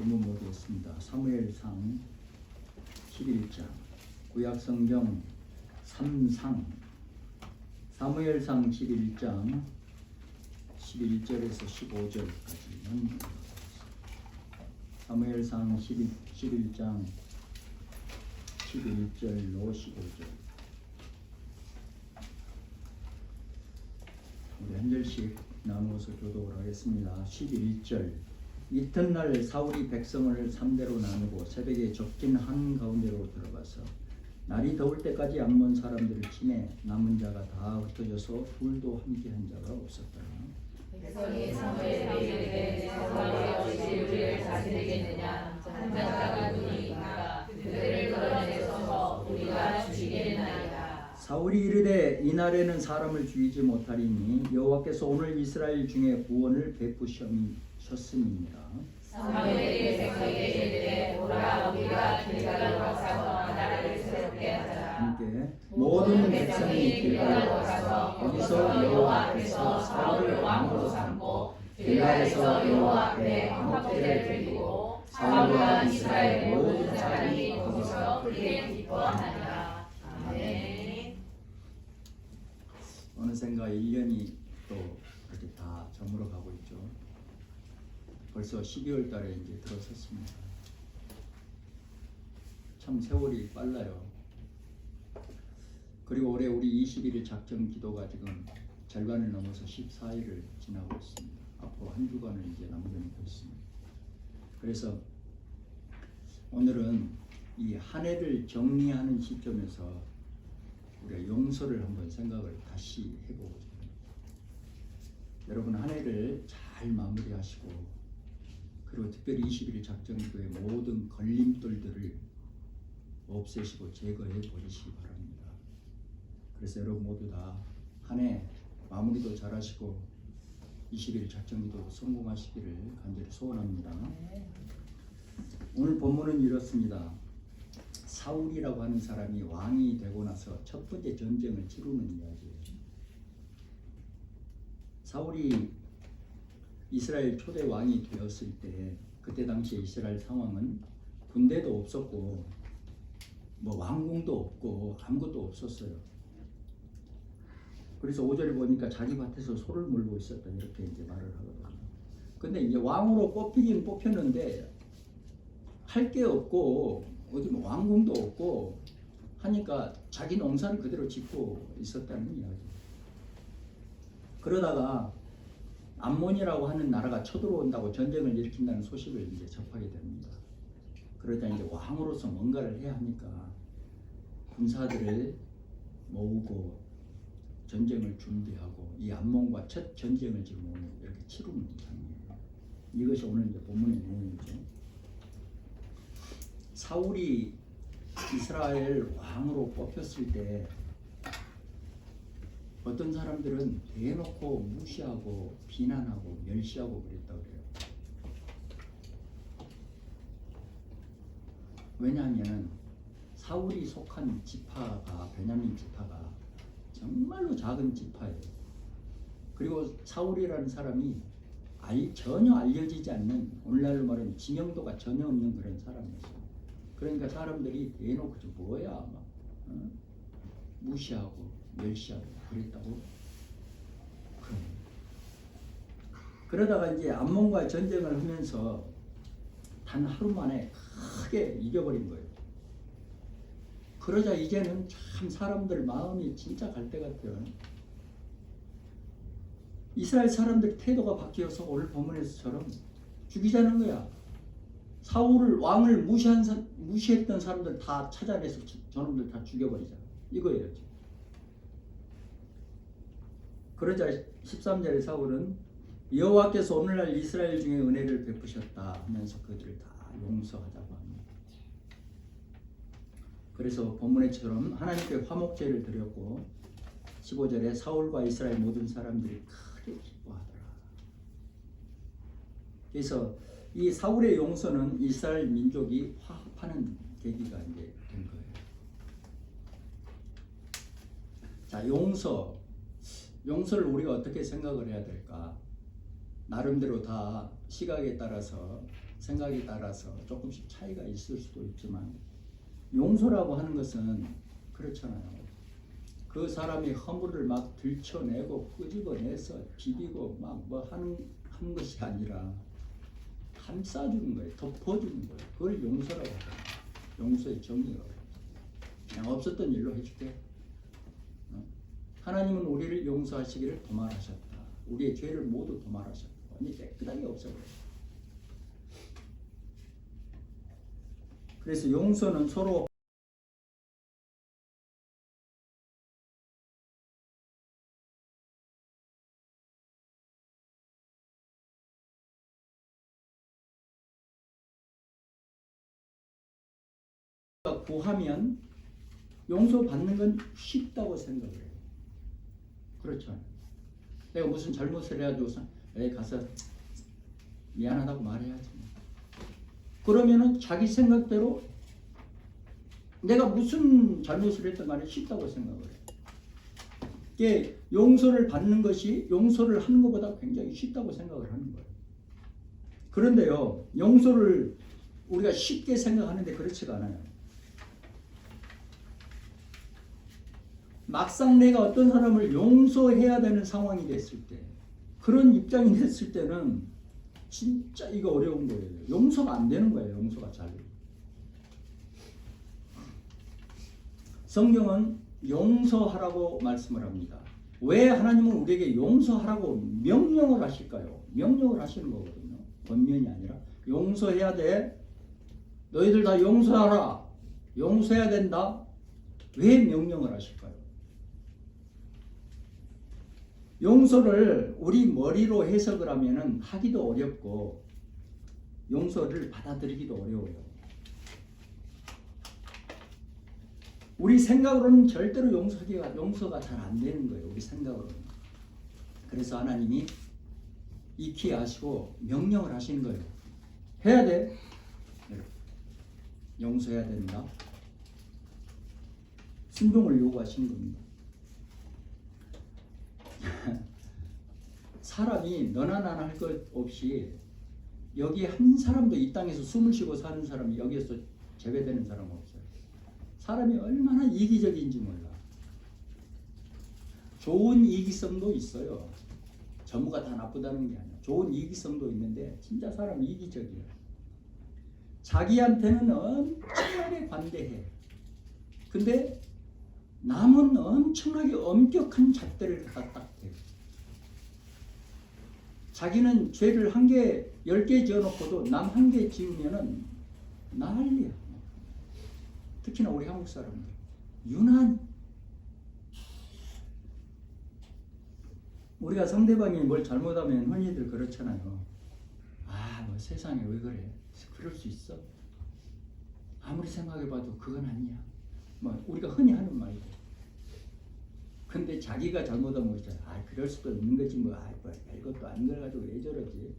본문 보겠습니다. 사무엘상 11장 구약성경 3상 사무엘상 11장 11절에서 15절까지는 사무엘상 11, 11장 11절로 15절 우리 한 절씩 나누어서 교독을 하겠습니다. 11절 이튿날 사울이 백성을 삼대로 나누고 새벽에 적긴 한 가운데로 들어가서 날이 더울 때까지 암몬 사람들을 치매 남은 자가 다 흩어져서 둘도 함께 한 자가 없었다. 백성이 사무엘에게 이르되 사울이 어찌 우리를 다스리겠느냐 한 자가 누니까 그들을 끌어내소서 우리가 죽이겠나이다 사울이 이르되 이날에는 사람을 죽이지 못하리니 여호와께서 오늘 이스라엘 중에 구원을 베푸 셨음이니라. 사무엘이 백성에게 이르되 오라 우리가 길갈로 가서 나라를 새롭게 하자 함께 모든 백성이 길갈로 가서 거기서 여호와 앞에서 사울을 왕으로 삼고 길갈에서 여호와 앞에 황제를 드리고 사울과 이스라엘 모든 사람이 거기서 크게 기뻐하나니라 아멘 어느샌가 1년이 또 그렇게 다 저물어 가고 있죠. 벌써 12월 달에 이제 들어섰습니다. 참 세월이 빨라요. 그리고 올해 우리 21일 작정 기도가 지금 절반을 넘어서 14일을 지나고 있습니다. 앞으로 한 주간을 이제 남겨놓고 있습니다. 그래서 오늘은 이 한 해를 정리하는 시점에서 우리가 용서를 한번 생각을 다시 해보고자 합니다. 여러분 한 해를 잘 마무리하시고 그리고 특별히 21일 작전기도의 모든 걸림돌들을 없애시고 제거해 버리시기 바랍니다. 그래서 여러분 모두 다 한 해 마무리도 잘하시고 21일 작전기도 성공하시기를 간절히 소원합니다. 오늘 본문은 이렇습니다. 사울이라고 하는 사람이 왕이 되고 나서 첫 번째 전쟁을 치르는 이야기예요. 사울이 이스라엘 초대 왕이 되었을 때 그때 당시에 이스라엘 상황은 군대도 없었고 뭐 왕궁도 없고 아무것도 없었어요. 그래서 5절에 보니까 자기 밭에서 소를 물고 있었다 이렇게 이제 말을 하거든요. 근데 이제 왕으로 뽑히긴 뽑혔는데 할 게 없고 어디 뭐 왕궁도 없고 하니까 자기 농사를 그대로 짓고 있었다는 이야기. 그러다가 암몬이라고 하는 나라가 쳐들어온다고 전쟁을 일으킨다는 소식을 이제 접하게 됩니다. 그러다 이제 왕으로서 뭔가를 해야 하니까 군사들을 모으고 전쟁을 준비하고 이 암몬과 첫 전쟁을 지금 오늘 이렇게 치르는 장면이에요. 이것이 오늘 이제 본문의 내용이죠. 사울이 이스라엘 왕으로 뽑혔을 때 어떤 사람들은 대놓고 무시하고 비난하고 멸시하고 그랬다 그래요. 왜냐하면 사울이 속한 지파가 베냐민 지파가 정말로 작은 지파예요. 그리고 사울이라는 사람이 알, 전혀 알려지지 않는 오늘날로 말하면 지명도가 전혀 없는 그런 사람이었어요. 그러니까 사람들이 대놓고 저 뭐야 막 어? 무시하고 멸시하고 그랬다고. 그러다가 이제 암몬과 전쟁을 하면서 단 하루 만에 크게 이겨버린 거예요. 그러자 이제는 참 사람들 마음이 진짜 갈 때 같아요. 이스라엘 사람들 태도가 바뀌어서 오늘 본문에서처럼 죽이자는 거야. 사울을 왕을 무시한 사, 무시했던 사람들 다 찾아내서 저- 저놈들 다 죽여버리자. 이거예요. 그러자 13절에 사울은 여호와께서 오늘날 이스라엘 중에 은혜를 베푸셨다 하면서 그들을 다 용서하자고 합니다. 그래서 본문에처럼 하나님께 화목제를 드렸고 15절에 사울과 이스라엘 모든 사람들이 크게 기뻐하더라. 그래서 이 사울의 용서는 이스라엘 민족이 화합하는 계기가 된 거예요. 자, 용서. 용서를 우리가 어떻게 생각을 해야 될까? 나름대로 다 시각에 따라서 생각에 따라서 조금씩 차이가 있을 수도 있지만 용서라고 하는 것은 그렇잖아요. 그 사람이 허물을 막 들춰내고 끄집어내서 비비고 막 뭐 하는 하는 것이 아니라 감싸주는 거예요. 덮어주는 거예요. 그걸 용서라고 해요. 용서의 정의가 그냥 없었던 일로 해줄게. 어? 하나님은 우리를 용서하시기를 도말하셨다. 우리의 죄를 모두 도말하셨다. 완전 깨끗하게 없애버려요. 그래서 용서는 서로 구하면 용서받는 건 쉽다고 생각을 해요. 그렇죠. 내가 무슨 잘못을 해가지고서 에 가서 미안하다고 말해야지. 그러면은 자기 생각대로 내가 무슨 잘못을 했던 간에 쉽다고 생각을 해요. 이게 용서를 받는 것이 용서를 하는 것보다 굉장히 쉽다고 생각을 하는 거예요. 그런데요, 용서를 우리가 쉽게 생각하는데 그렇지가 않아요. 막상 내가 어떤 사람을 용서해야 되는 상황이 됐을 때, 그런 입장이 됐을 때는 진짜 이거 어려운 거예요. 용서가 안 되는 거예요. 용서가 잘. 성경은 용서하라고 말씀을 합니다. 왜 하나님은 우리에게 용서하라고 명령을 하실까요? 명령을 하시는 거거든요. 권면이 아니라 용서해야 돼. 너희들 다 용서하라. 용서해야 된다. 왜 명령을 하실까요? 용서를 우리 머리로 해석을 하면은 하기도 어렵고 용서를 받아들이기도 어려워요. 우리 생각으로는 절대로 용서가 용서가 잘 안 되는 거예요. 우리 생각으로는. 그래서 하나님이 익히 아시고 명령을 하시는 거예요. 해야 돼. 용서해야 된다. 순종을 요구하시는 겁니다. 사람이 너나 나나 할 것 없이 여기 한 사람도 이 땅에서 숨을 쉬고 사는 사람이 여기에서 제외되는 사람은 없어요. 사람이 얼마나 이기적인지 몰라. 좋은 이기성도 있어요. 전부가 다 나쁘다는 게 아니야. 좋은 이기성도 있는데 진짜 사람 이기적이야. 자기한테는 엄청나게 관대해. 근데 남은 엄청나게 엄격한 잣대를 갖다 딱 대. 자기는 죄를 한 개, 열 개 지어놓고도 남 한 개 지으면은 난리야. 특히나 우리 한국 사람들. 유난. 우리가 상대방이 뭘 잘못하면 흔히들 그렇잖아요. 아, 뭐 세상에 왜 그래? 그럴 수 있어? 아무리 생각해봐도 그건 아니야. 뭐 우리가 흔히 하는 말이고. 근데 자기가 잘못하면 있잖아. 아, 그럴 수도 있는 거지 뭐. 아, 뭐 별것도 아닌 걸 가지고 왜 저러지?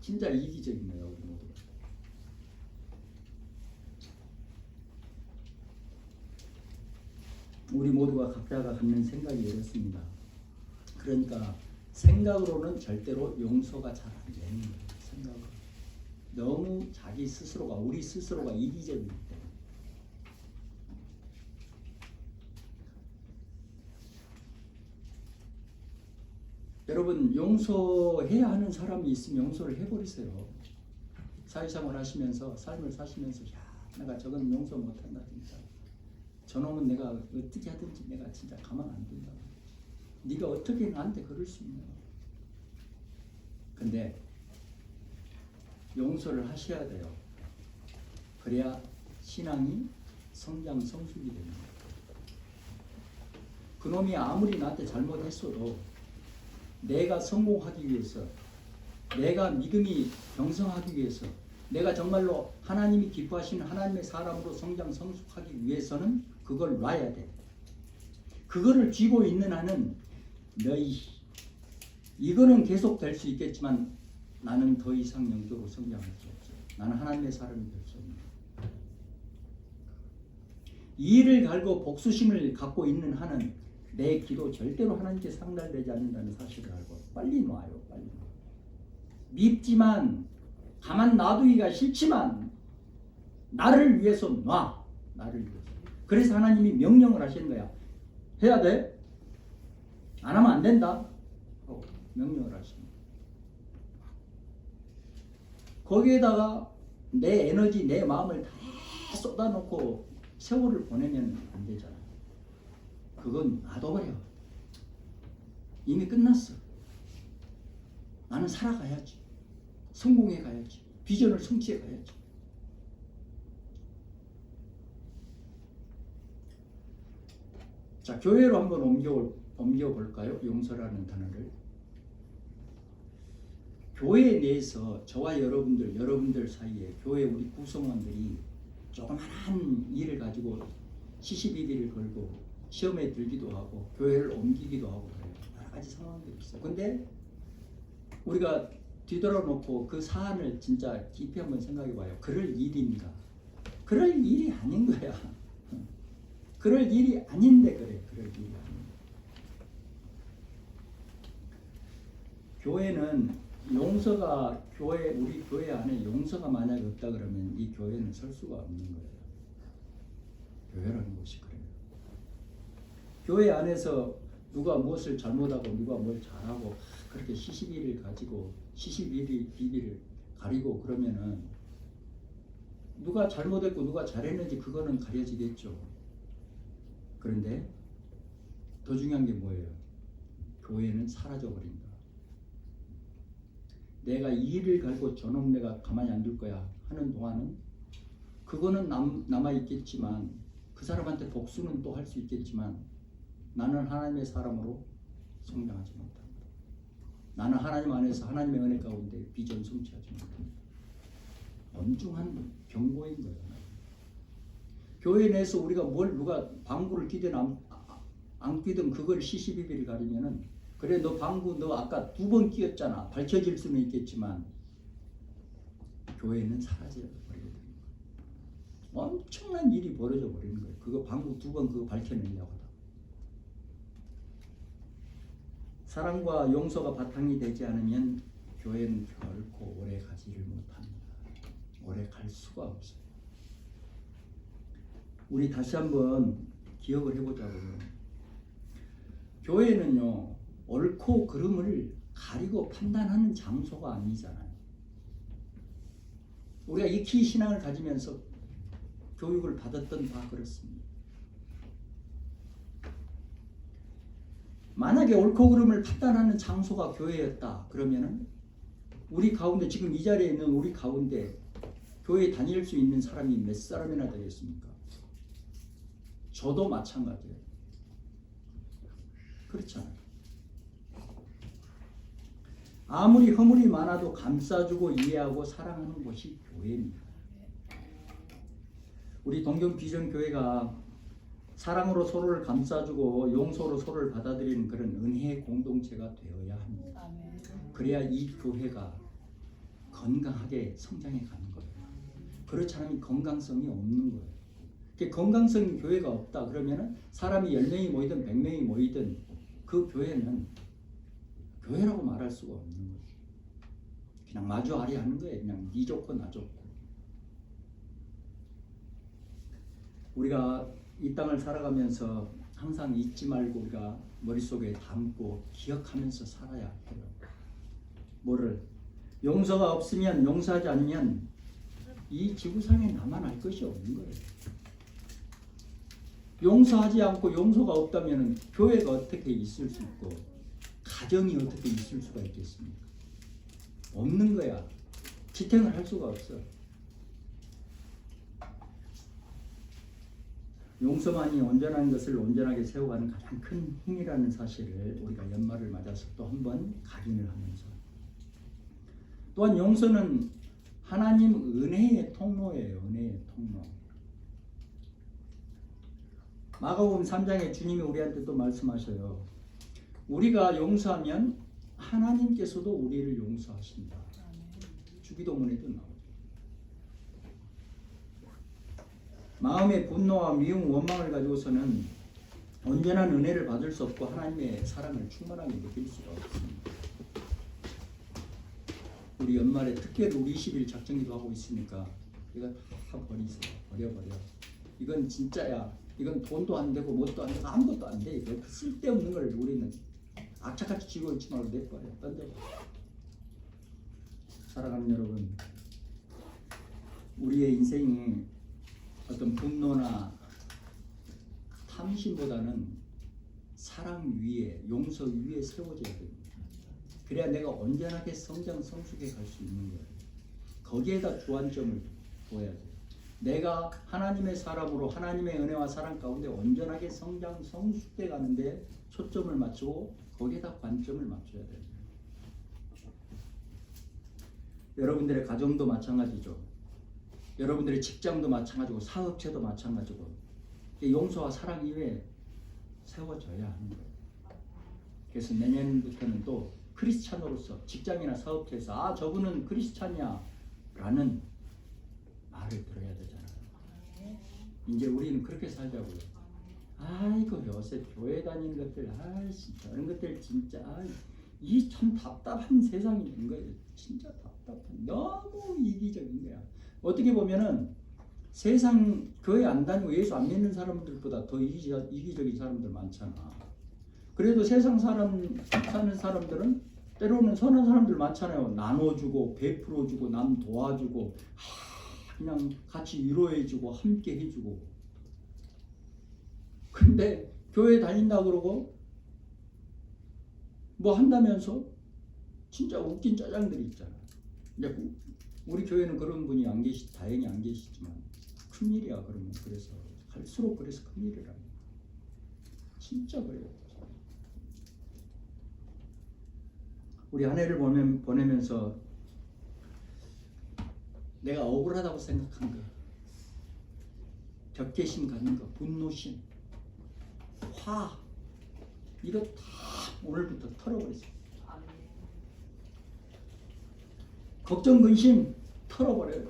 진짜 이기적인 거야 우리 모두. 우리 모두가 각자가 갖는 생각이 이렇습니다. 그러니까 생각으로는 절대로 용서가 잘 안 되는 거예요. 생각으로. 너무 자기 스스로가 우리 스스로가 이기적이기 때문에. 여러분 용서해야 하는 사람이 있으면 용서를 해버리세요. 사회생활 하시면서 삶을 사시면서 야 내가 저건 용서 못한다 진짜. 저놈은 내가 어떻게 하든지 내가 진짜 가만 안 둔다. 네가 어떻게 나한테 그럴 수 있냐. 근데 용서를 하셔야 돼요. 그래야 신앙이 성장 성숙이 됩니다. 그놈이 아무리 나한테 잘못했어도 내가 성공하기 위해서 내가 믿음이 경성하기 위해서 내가 정말로 하나님이 기뻐하시는 하나님의 사람으로 성장 성숙하기 위해서는 그걸 놔야 돼. 그거를 쥐고 있는 한은 너희 이거는 계속 될 수 있겠지만 나는 더 이상 영적으로 성장할 수 없어. 나는 하나님의 사람이 될 수 없는. 이를 갈고 복수심을 갖고 있는 한은 내 기도 절대로 하나님께 상달되지 않는다는 사실을 알고 빨리 놔요. 빨리 놔. 밉지만 가만 놔두기가 싫지만 나를 위해서 놔. 나를 위해서. 그래서 하나님이 명령을 하시는 거야. 해야 돼? 안 하면 안 된다. 명령을 하십니다. 거기에다가 내 에너지, 내 마음을 다 쏟아놓고 세월을 보내면 안 되잖아. 그건 놔둬버려. 이미 끝났어. 나는 살아가야지. 성공해 가야지. 비전을 성취해 가야지. 자, 교회로 한번 옮겨 옮겨 볼까요? 용서라는 단어를. 교회 내에서 저와 여러분들, 여러분들 사이에 교회 우리 구성원들이 조그만한 일을 가지고 시시비비를 걸고 시험에 들기도 하고 교회를 옮기기도 하고 그래요. 여러 가지 상황들이 있어요. 근데 우리가 뒤돌아놓고 그 사안을 진짜 깊이 한번 생각해 봐요. 그럴 일인가? 그럴 일이 아닌 거야. 그럴 일이 아닌데 그래. 그럴 일이 아닌데. 교회는 용서가 교회 우리 교회 안에 용서가 만약에 없다 그러면 이 교회는 설 수가 없는 거예요. 교회라는 것이 그래요. 교회 안에서 누가 무엇을 잘못하고 누가 뭘 잘하고 그렇게 시시비를 가지고 시시비비 비비를 가리고 그러면은 누가 잘못했고 누가 잘했는지 그거는 가려지겠죠. 그런데 더 중요한 게 뭐예요? 교회는 사라져 버린다. 내가 이 일을 갈고 저놈 내가 가만히 안 둘 거야 하는 동안은 그거는 남, 남아 있겠지만 그 사람한테 복수는 또 할 수 있겠지만 나는 하나님의 사람으로 성장하지 못한다. 나는 하나님 안에서 하나님의 은혜 가운데 비전 성취하지 못한다. 엄중한 경고인 거예요. 교회 내에서 우리가 뭘 누가 방구를 끼든 안, 안 끼든 그걸 시시비비를 가리면은 그래 너 방구 너 아까 두 번 끼었잖아 밝혀질 수는 있겠지만 교회는 사라져 버리게 되는 거예요. 엄청난 일이 벌어져 버리는 거예요. 그거 방구 두 번 그거 밝혀내려고 하다. 사랑과 용서가 바탕이 되지 않으면 교회는 결코 오래 가지를 못합니다. 오래 갈 수가 없어요. 우리 다시 한번 기억을 해보자고요. 교회는요 옳고 그름을 가리고 판단하는 장소가 아니잖아요. 우리가 익히 신앙을 가지면서 교육을 받았던 바 그렇습니다. 만약에 옳고 그름을 판단하는 장소가 교회였다 그러면은 우리 가운데 지금 이 자리에 있는 우리 가운데 교회 다닐 수 있는 사람이 몇 사람이나 되겠습니까? 저도 마찬가지예요. 그렇잖아요. 아무리 허물이 많아도 감싸주고 이해하고 사랑하는 곳이 교회입니다. 우리 동경 비전 교회가 사랑으로 서로를 감싸주고 용서로 서로를 받아들이는 그런 은혜의 공동체가 되어야 합니다. 그래야 이 교회가 건강하게 성장해 가는 거예요. 그렇지 않으면 건강성이 없는 거예요. 그 건강성 교회가 없다 그러면은 사람이 10명이 모이든 100명이 모이든 그 교회는 교회라고 말할 수가 없는 거예요. 그냥 마주하리 하는 거예요. 그냥 니 좋고 나 좋고. 우리가 이 땅을 살아가면서 항상 잊지 말고 우리가 머릿속에 담고 기억하면서 살아야 해요. 뭐를 용서가 없으면 용서하지 않으면 이 지구상에 나만 할 것이 없는 거예요. 용서하지 않고 용서가 없다면 교회가 어떻게 있을 수 있고 가정이 어떻게 있을 수가 있겠습니까? 없는 거야. 지탱을 할 수가 없어. 용서만이 온전한 것을 온전하게 세워가는 가장 큰 힘이라는 사실을 우리가 연말을 맞아서 또 한 번 각인을 하면서 또한 용서는 하나님 은혜의 통로예요. 은혜의 통로. 마가복음 3장에 주님이 우리한테 또 말씀하셔요. 우리가 용서하면 하나님께서도 우리를 용서하신다. 주기도문에도 나오죠. 마음의 분노와 미움, 원망을 가지고서는 온전한 은혜를 받을 수 없고 하나님의 사랑을 충만하게 느낄 수가 없습니다. 우리 연말에 특별히 우리 20일 작정기도 하고 있으니까 이거 다 버리세요. 버려버려. 이건 진짜야. 이건 돈도 안 되고 뭣도 안 되고 아무것도 안 돼. 이거 쓸데없는 걸 우리는 악착같이 쥐고 있지 말고 내버려. 던져버려. 사랑하는 여러분, 우리의 인생이 어떤 분노나 탐심보다는 사랑 위에 용서 위에 세워져야 됩니다. 그래야 내가 온전하게 성장 성숙해 갈 수 있는 거예요. 거기에다 주안점을 둬야 돼요. 내가 하나님의 사람으로 하나님의 은혜와 사랑 가운데 온전하게 성장 성숙돼 가는데 초점을 맞추고 거기에다 관점을 맞춰야 돼요. 여러분들의 가정도 마찬가지죠. 여러분들의 직장도 마찬가지고 사업체도 마찬가지고 이 용서와 사랑 이외에 세워져야 하는 거예요. 그래서 내년부터는 또 크리스찬으로서 직장이나 사업체에서 아 저분은 크리스찬이야 라는 말을 들어야 되잖아요. 이제 우리는 그렇게 살자고요. 아이고 요새 교회 다니는 것들 아이씨 저런 것들 진짜 이참 답답한 세상이 된 거예요. 진짜 답답한 너무 이기적인 거야. 어떻게 보면은 세상 교회 안 다니고 예수 안 믿는 사람들보다 더 이기적, 이기적인 사람들 많잖아. 그래도 세상 사람 사는 사람들은 때로는 선한 사람들 많잖아요. 나눠주고 베풀어주고 남 도와주고 하, 그냥 같이 위로해주고 함께 해주고. 근데 교회 다닌다 그러고 뭐 한다면서 진짜 웃긴 짜장들이 있잖아. 우리 교회는 그런 분이 안 계시 다행히 안 계시지만 큰 일이야 그러면 그래서 갈수록 그래서 큰 일이라. 진짜 그래요. 우리 한 해를 보면, 보내면서 내가 억울하다고 생각한 거, 격개심 갖는 거, 분노심, 화, 이거 다 오늘부터 털어버렸어요. 걱정, 근심 털어버려요.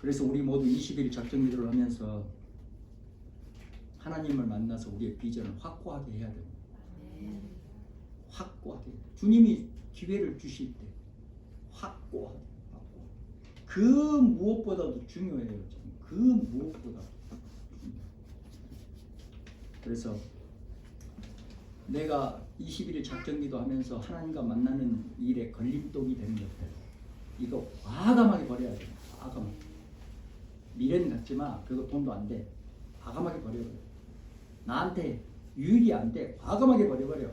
그래서 우리 모두 20일 작정 기도를 하면서 하나님을 만나서 우리의 비전을 확고하게 해야 됩니다. 확고하게. 주님이 기회를 주실 때 확고하게. 확고. 그 무엇보다도 중요해요. 그 무엇보다. 그래서 내가 21일 작정기도 하면서 하나님과 만나는 일에 걸림돌이 되는 것들 이거 과감하게 버려야 돼요. 과감하게. 미래는 마. 그거 돈도 안 돼. 과감하게 버려버려. 나한테 유익이 안 돼. 과감하게 버려버려.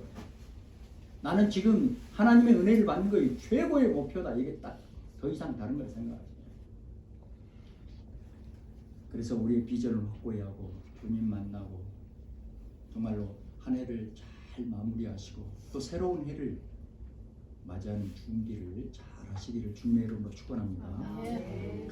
나는 지금 하나님의 은혜를 받는 것이 최고의 목표다. 이게 딱 더 이상 다른 걸 생각하지. 그래서 우리의 비전을 확고히 하고 주님 만나고 정말로 한 해를 잘 마무리하시고 또 새로운 해를 맞이하는 준비를 잘 하시기를 주님의 이름으로 축원합니다. 네.